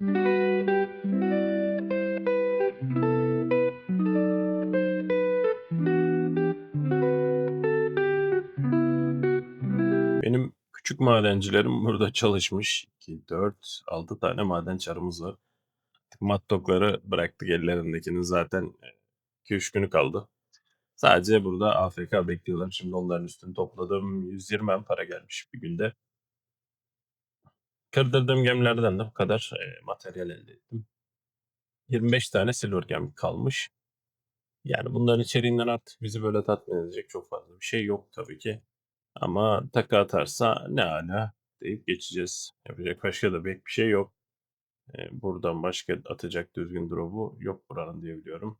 Benim küçük madencilerim burada çalışmış. 2, 4, 6 tane maden çarımız var. Mattokları bıraktık ellerindekinin zaten 2-3 günü kaldı. Sadece burada AFK bekliyorlar. Şimdi onların üstünü topladım. 120 en para gelmiş bir günde. Kırdırdığım gemilerden de bu kadar e, materyal elde ettim. 25 tane silver gem kalmış. Yani bunların içeriğinden artık bizi böyle tatmin edecek çok fazla bir şey yok tabii ki. Ama takı atarsa ne ala deyip geçeceğiz. Yapacak başka da pek bir şey yok. Ee, buradan başka atacak düzgün drop'u yok buranın diye biliyorum.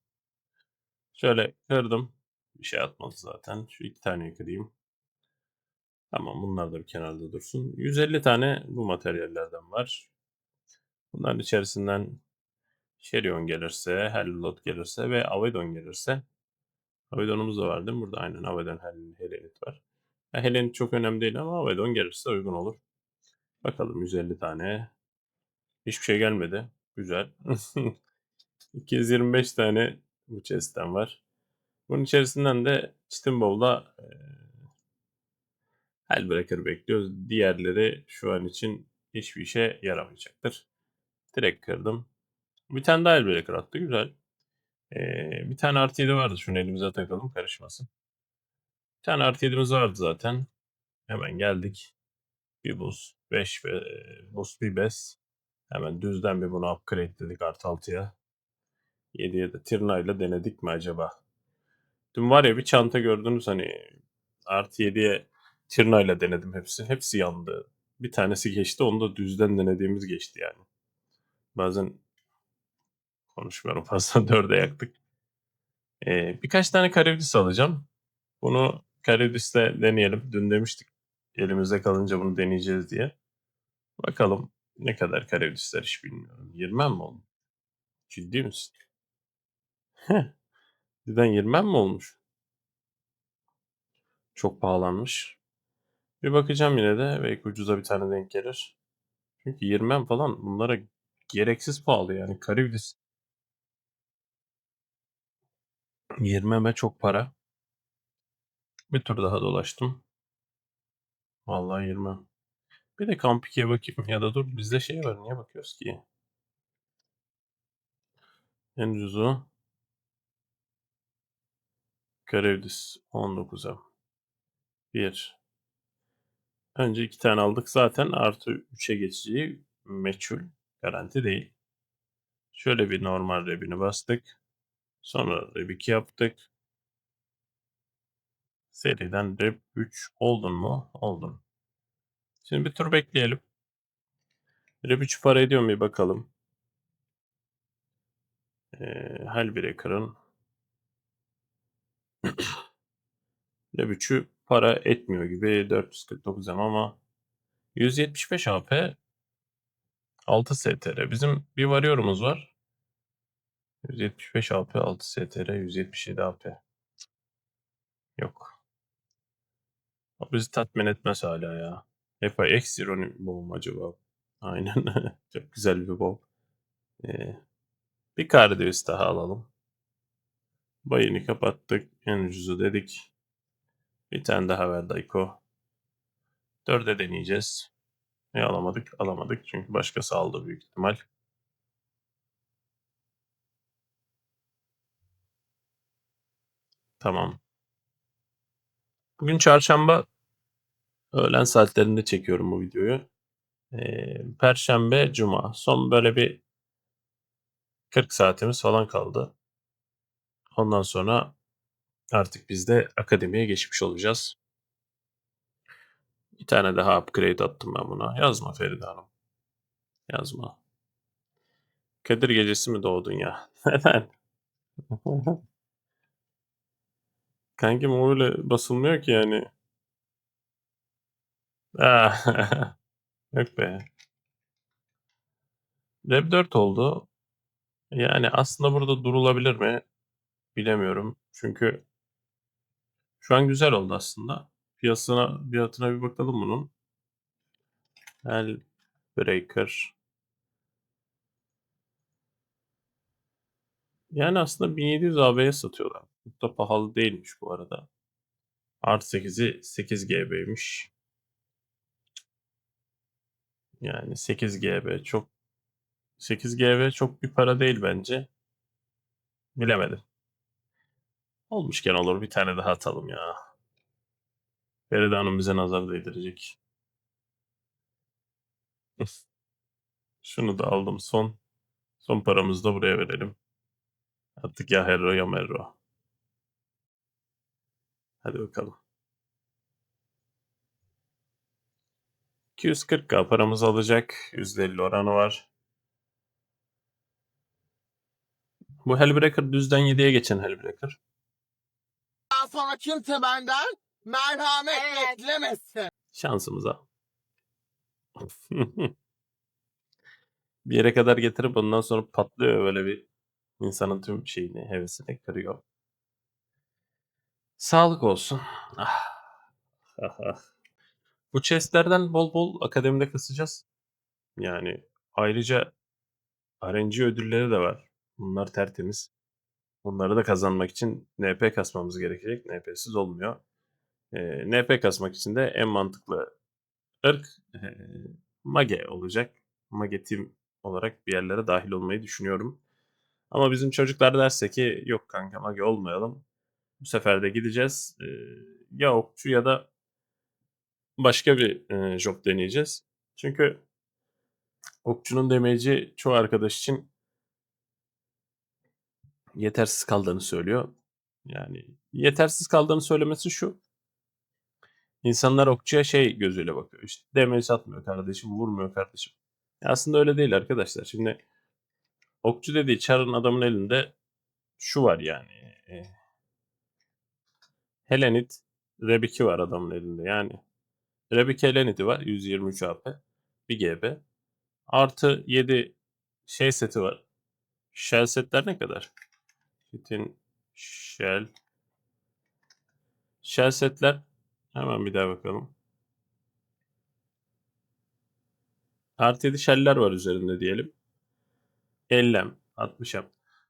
Şöyle kırdım. Bir şey atmadı zaten. Şu iki tane kırayım. Tamam bunlar da bir kenarda dursun. 150 tane bu materyallerden var. Bunların içerisinden Şerion gelirse, Hellot gelirse ve Avedon gelirse Avedon'umuz da var değil mi? Burada aynen Avedon Hel Helenit var. Ya Helenit çok önemli değil ama Avedon gelirse uygun olur. Bakalım 150 tane. Hiçbir şey gelmedi. Güzel. 225 tane bu chest'ten var. Bunun içerisinden de Steamboat'la e, Hellbreaker bekliyoruz. Diğerleri şu an için hiçbir işe yaramayacaktır. Direkt kırdım. Bir tane daha Hellbreaker attı. Güzel. Ee, bir tane artı 7 vardı. Şunu elimize takalım karışmasın. Bir tane artı 7'miz vardı zaten. Hemen geldik. Bir buz. 5 ve buz bir bes. Hemen düzden bir bunu upgrade dedik artı 6'ya. 7'ye de Tirna ile denedik mi acaba? Dün var ya bir çanta gördünüz hani artı 7'ye Tirna ile denedim hepsi. Hepsi yandı. Bir tanesi geçti onu da düzden denediğimiz geçti yani. Bazen konuşmuyorum fazla dörde yaktık. Ee, birkaç tane Karibdis alacağım. Bunu Karibdis'le deneyelim. Dün demiştik elimizde kalınca bunu deneyeceğiz diye. Bakalım ne kadar Karibdisler hiç bilmiyorum. 20 mi oldu? Ciddi misin? Birden 20 mi olmuş? Çok pahalanmış. Bir bakacağım yine de belki ucuza bir tane denk gelir. Çünkü 20 falan bunlara gereksiz pahalı yani. Karibdis 20 çok para. Bir tur daha dolaştım. Vallahi 20. Bir de Kamp 2'ye bakayım. Ya da dur bizde şey var. Niye bakıyoruz ki? En ucuzu. Karevdis 19'a. 1. Önce iki tane aldık. Zaten artı 3'e geçeceği meçhul. Garanti değil. Şöyle bir normal rebini bastık. Sonra reb 2 yaptık. Seriden reb 3 oldun mu? Oldun. Şimdi bir tur bekleyelim. Reb 3 para ediyor mu bir bakalım. Ee, Hellbreaker'ın Reb 3'ü para etmiyor gibi 449 ama 175 AP 6 STR. Bizim bir varıyorumuz var. 175 AP 6 STR 177 AP. Yok. O bizi tatmin etmez hala ya. Hep eksi mu acaba? Aynen. Çok güzel bir bol. Ee, bir Cardius daha alalım. Bayını kapattık. En ucuzu dedik. Bir tane daha ver Dayko. Dörde deneyeceğiz. Ne alamadık? Alamadık. Çünkü başkası aldı büyük ihtimal. Tamam. Bugün çarşamba öğlen saatlerinde çekiyorum bu videoyu. Ee, Perşembe, Cuma. Son böyle bir 40 saatimiz falan kaldı. Ondan sonra artık biz de akademiye geçmiş olacağız. Bir tane daha upgrade attım ben buna. Yazma Feride Hanım. Yazma. Kadir gecesi mi doğdun ya? Neden? Kankim öyle basılmıyor ki yani. Ah, Yok be. Rev 4 oldu. Yani aslında burada durulabilir mi? Bilemiyorum. Çünkü şu an güzel oldu aslında. Piyasına, fiyatına bir bakalım bunun. El Breaker. Yani aslında 1700 AB'ye satıyorlar. Çok da pahalı değilmiş bu arada. Art 8'i 8 GB'ymiş. Yani 8 GB çok 8 GB çok bir para değil bence. Bilemedim. Olmuşken olur bir tane daha atalım ya. Feride Hanım bize nazar değdirecek. Şunu da aldım son. Son paramızı da buraya verelim. Artık ya herro ya merro. Hadi bakalım. 240k paramızı alacak. %50 oranı var. Bu Hellbreaker düzden 7'ye geçen Hellbreaker. Sonra kimse benden merhamet Evet. beklemesin. Şansımıza. bir yere kadar getirip ondan sonra patlıyor böyle bir insanın tüm şeyini, hevesini kırıyor. Sağlık olsun. Ah. Ah, ah. Bu chestlerden bol bol akademide kısacağız. Yani ayrıca RNG ödülleri de var. Bunlar tertemiz. Bunları da kazanmak için NP kasmamız gerekecek. NP'siz olmuyor. Ee, NP kasmak için de en mantıklı ırk e, Mage olacak. Mage team olarak bir yerlere dahil olmayı düşünüyorum. Ama bizim çocuklar derse ki yok kanka Mage olmayalım. Bu sefer de gideceğiz. Ee, ya okçu ya da başka bir e, job deneyeceğiz. Çünkü okçunun demeci çoğu arkadaş için yetersiz kaldığını söylüyor. Yani yetersiz kaldığını söylemesi şu. İnsanlar okçuya şey gözüyle bakıyor. İşte damage atmıyor kardeşim, vurmuyor kardeşim. Ya aslında öyle değil arkadaşlar. Şimdi okçu dediği çarın adamın elinde şu var yani. E, Helenit Rebiki var adamın elinde. Yani Rebiki Helenit'i var. 123 AP. 1 GB. Artı 7 şey seti var. Shell setler ne kadar? Setin Shell Shell setler hemen bir daha bakalım. Artı 7 shell'ler var üzerinde diyelim. 50'm, 60'm.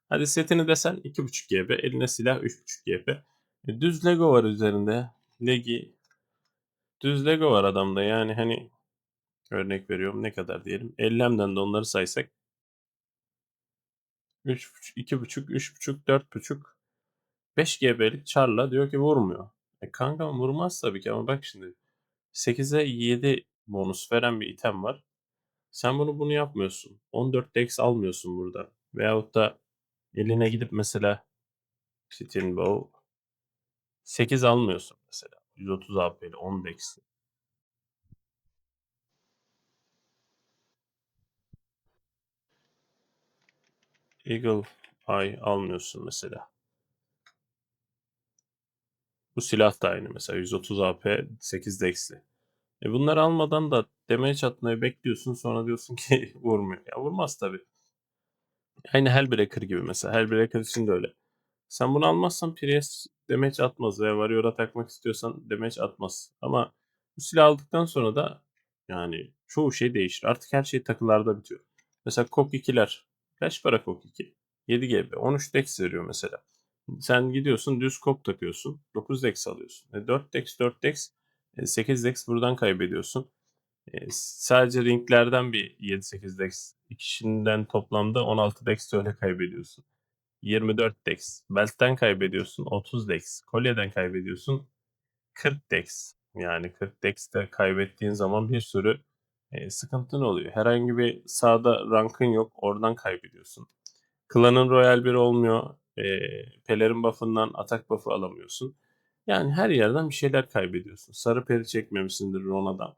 Hadi setini desen 2.5 GB, eline silah 3.5 GB. E, düz Lego var üzerinde. Legi düz Lego var adamda yani hani örnek veriyorum ne kadar diyelim. 50'mden de onları saysak 3.5, 2.5, 3.5, 4.5 5 GB'lik çarla diyor ki vurmuyor. E kanka vurmaz tabii ki ama bak şimdi 8'e 7 bonus veren bir item var. Sen bunu bunu yapmıyorsun. 14 dex almıyorsun burada. Veyahut da eline gidip mesela Sitting Bow 8 almıyorsun mesela. 130 AP'li 10 dex'li. Eagle Eye almıyorsun mesela. Bu silah da aynı mesela 130 AP 8 dex'li. E bunları almadan da damage atmayı bekliyorsun sonra diyorsun ki vurmuyor. Ya vurmaz tabi. Aynı Hellbreaker gibi mesela. Hellbreaker için de öyle. Sen bunu almazsan Prius damage atmaz veya Warrior'a takmak istiyorsan damage atmaz. Ama bu silah aldıktan sonra da yani çoğu şey değişir. Artık her şey takılarda bitiyor. Mesela KOK 2'ler. Kaç para KOK 2? 7 GB. 13 dex veriyor mesela. Sen gidiyorsun düz KOK takıyorsun. 9 dex alıyorsun. E 4 dex 4 dex 8 dex buradan kaybediyorsun. E, sadece ringlerden bir 7-8 dex. İkisinden toplamda 16 dex de öyle kaybediyorsun. 24 dex. Belt'ten kaybediyorsun 30 dex. Kolyeden kaybediyorsun 40 dex. Yani 40 dex de kaybettiğin zaman bir sürü e, sıkıntın oluyor. Herhangi bir sağda rankın yok. Oradan kaybediyorsun. Klanın Royal 1 olmuyor. E, pelerin buff'ından atak buff'ı alamıyorsun. Yani her yerden bir şeyler kaybediyorsun. Sarı peri çekmemişsindir Rona'dan.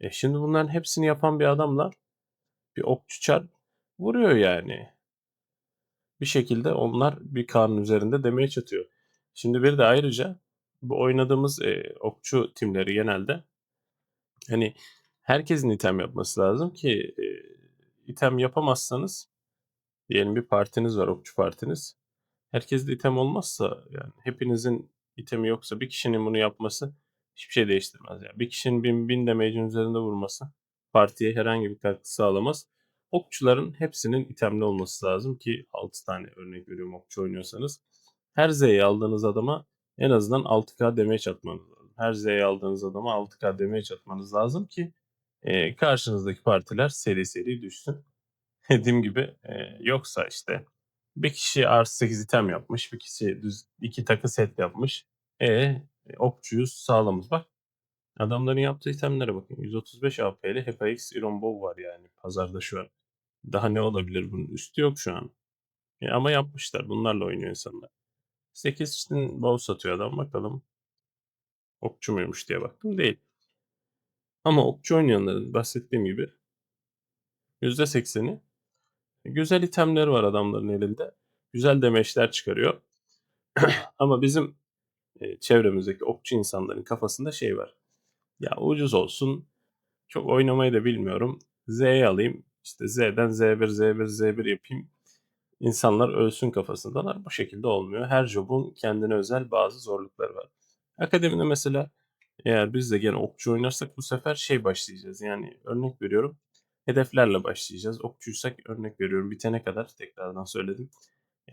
E şimdi bunların hepsini yapan bir adamla bir okçu çar vuruyor yani. Bir şekilde onlar bir kanun üzerinde demeye çatıyor. Şimdi bir de ayrıca bu oynadığımız e, okçu timleri genelde hani herkesin item yapması lazım ki item yapamazsanız diyelim bir partiniz var okçu partiniz. Herkes de item olmazsa yani hepinizin itemi yoksa bir kişinin bunu yapması hiçbir şey değiştirmez. Yani bir kişinin bin, bin damage'in üzerinde vurması partiye herhangi bir katkı sağlamaz. okçuların hepsinin itemli olması lazım ki 6 tane örnek veriyorum okçu oynuyorsanız. Her Z'yi aldığınız adama en azından 6k damage atmanız lazım. Her Z'yi aldığınız adama 6k damage atmanız lazım ki e, karşınızdaki partiler seri seri düşsün. Dediğim gibi e, yoksa işte bir kişi artı 8 item yapmış, bir kişi düz iki takı set yapmış. E okçuyuz sağlamız bak. Adamların yaptığı itemlere bakın. 135 AP'li HKX Iron Bow var yani pazarda şu an. Daha ne olabilir bunun üstü yok şu an. E, ama yapmışlar. Bunlarla oynuyor insanlar. 8 için bow satıyor adam bakalım. Okçu muymuş diye baktım. Değil. Ama okçu oynayanların bahsettiğim gibi %80'i güzel itemleri var adamların elinde. Güzel demeçler çıkarıyor. Ama bizim e, çevremizdeki okçu insanların kafasında şey var. Ya ucuz olsun. Çok oynamayı da bilmiyorum. Z'yi alayım. İşte Z'den Z1, Z1, Z1 yapayım. İnsanlar ölsün kafasındalar. Bu şekilde olmuyor. Her jobun kendine özel bazı zorlukları var. Akademide mesela eğer biz de gene okçu oynarsak bu sefer şey başlayacağız. Yani örnek veriyorum. Hedeflerle başlayacağız. Okçuysak örnek veriyorum bitene kadar tekrardan söyledim.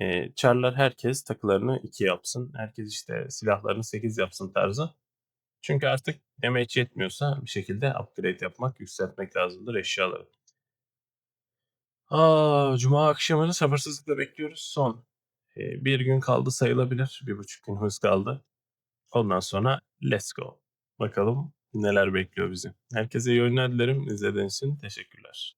Ee, çarlar herkes takılarını 2 yapsın. Herkes işte silahlarını 8 yapsın tarzı. Çünkü artık damage yetmiyorsa bir şekilde upgrade yapmak, yükseltmek lazımdır eşyaları. Aa, Cuma akşamını sabırsızlıkla bekliyoruz. Son e, bir gün kaldı sayılabilir. Bir buçuk gün hız kaldı. Ondan sonra let's go. Bakalım neler bekliyor bizi. Herkese iyi oyunlar dilerim. İzlediğiniz için teşekkürler.